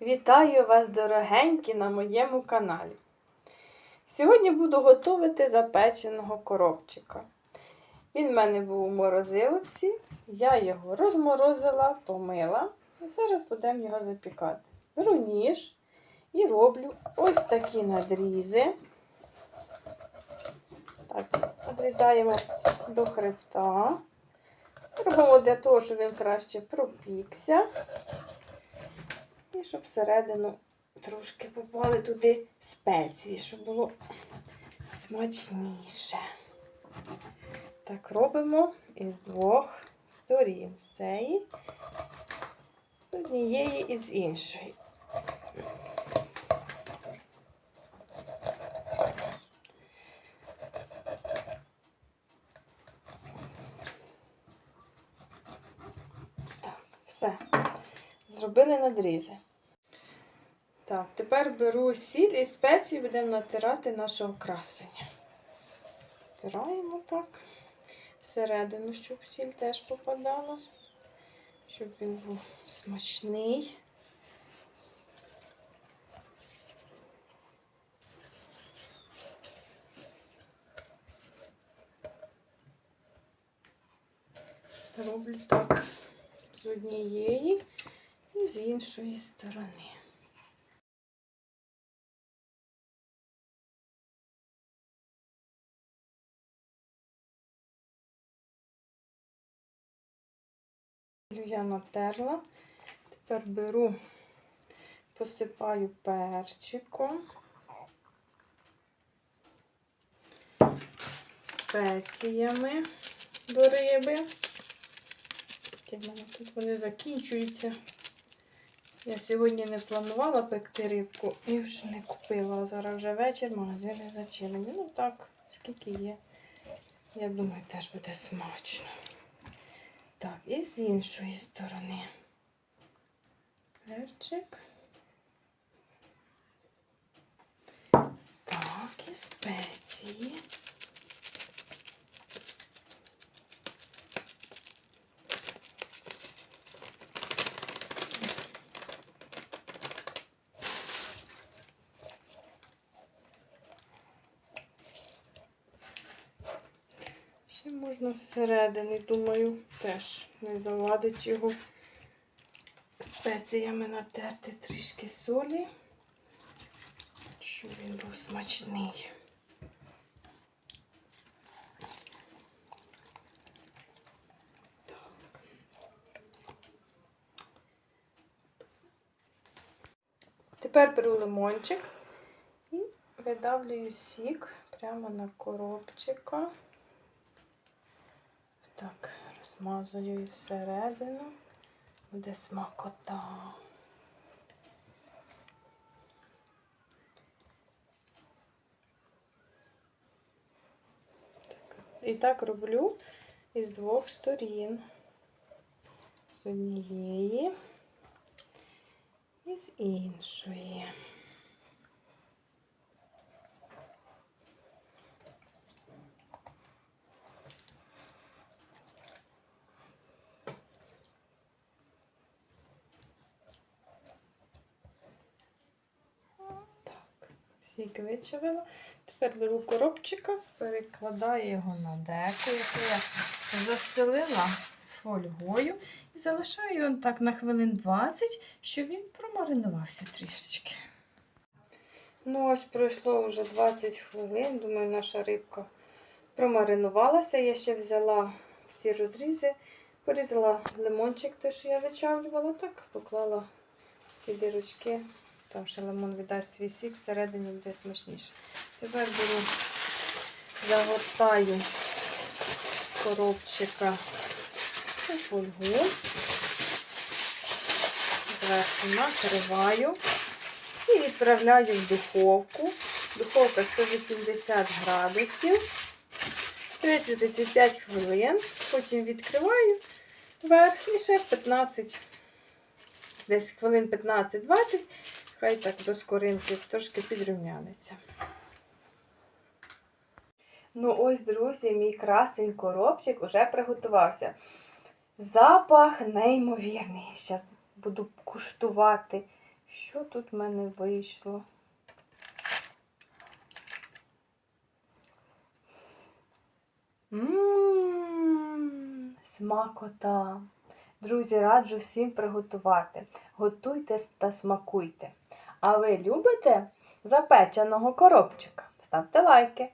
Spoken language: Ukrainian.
Вітаю вас, дорогенькі, на моєму каналі. Сьогодні буду готувати запеченого коробчика. Він в мене був у морозиловці, я його розморозила, помила. І зараз будемо його запікати. Беру ніж і роблю ось такі надрізи. Так, Одрізаємо до хребта. Робимо для того, щоб він краще пропікся. І щоб всередину трошки попали туди спеції, щоб було смачніше. Так, робимо із двох сторін. З цієї, з однієї і з іншої. Так, все. Зробили надрізи. Так, тепер беру сіль і спеції будемо натирати нашого красення. Натираємо так всередину, щоб сіль теж попадала, щоб він був смачний. Роблю так з однієї і з іншої сторони. Я натерла. Тепер беру, посипаю перчиком, спеціями до риби. Тут вони закінчуються. Я сьогодні не планувала пекти рибку і вже не купила. Зараз вже вечір, магазини зачинені. Ну так, скільки є. Я думаю, теж буде смачно. Так, і з іншої сторони. Перчик. Так, і спеції. Ще можна зсередини, думаю, теж не завадить його спеціями натерти трішки солі, щоб він був смачний. Тепер беру лимончик і видавлюю сік прямо на коробчика. Так, розмазую всередину, буде смакота. І так роблю із двох сторін. З однієї і з іншої. Сік вичавила. Тепер беру коробчика, перекладаю його на деко, яку я застелила фольгою і залишаю його так на хвилин 20, щоб він промаринувався трішечки. Ну, ось пройшло вже 20 хвилин. Думаю, наша рибка промаринувалася. Я ще взяла ці розрізи, порізала лимончик, той, що я вичавлювала, так поклала ці дірочки. Там ще лимон віддасть свій сік, всередині буде смачніше. Тепер беру, загортаю коробчика у фольгу, зверху накриваю і відправляю в духовку. Духовка 180 градусів, 30-35 хвилин. Потім відкриваю верх і ще 15, десь хвилин 15-20. Хай так до скоринки трошки підрівнянеться. Ну ось, друзі, мій красень коробчик уже приготувався. Запах неймовірний. Зараз буду куштувати. Що тут в мене вийшло? Ммм, смакота. Друзі, раджу всім приготувати. Готуйте та смакуйте. А ви любите запеченого коробчика? Ставте лайки.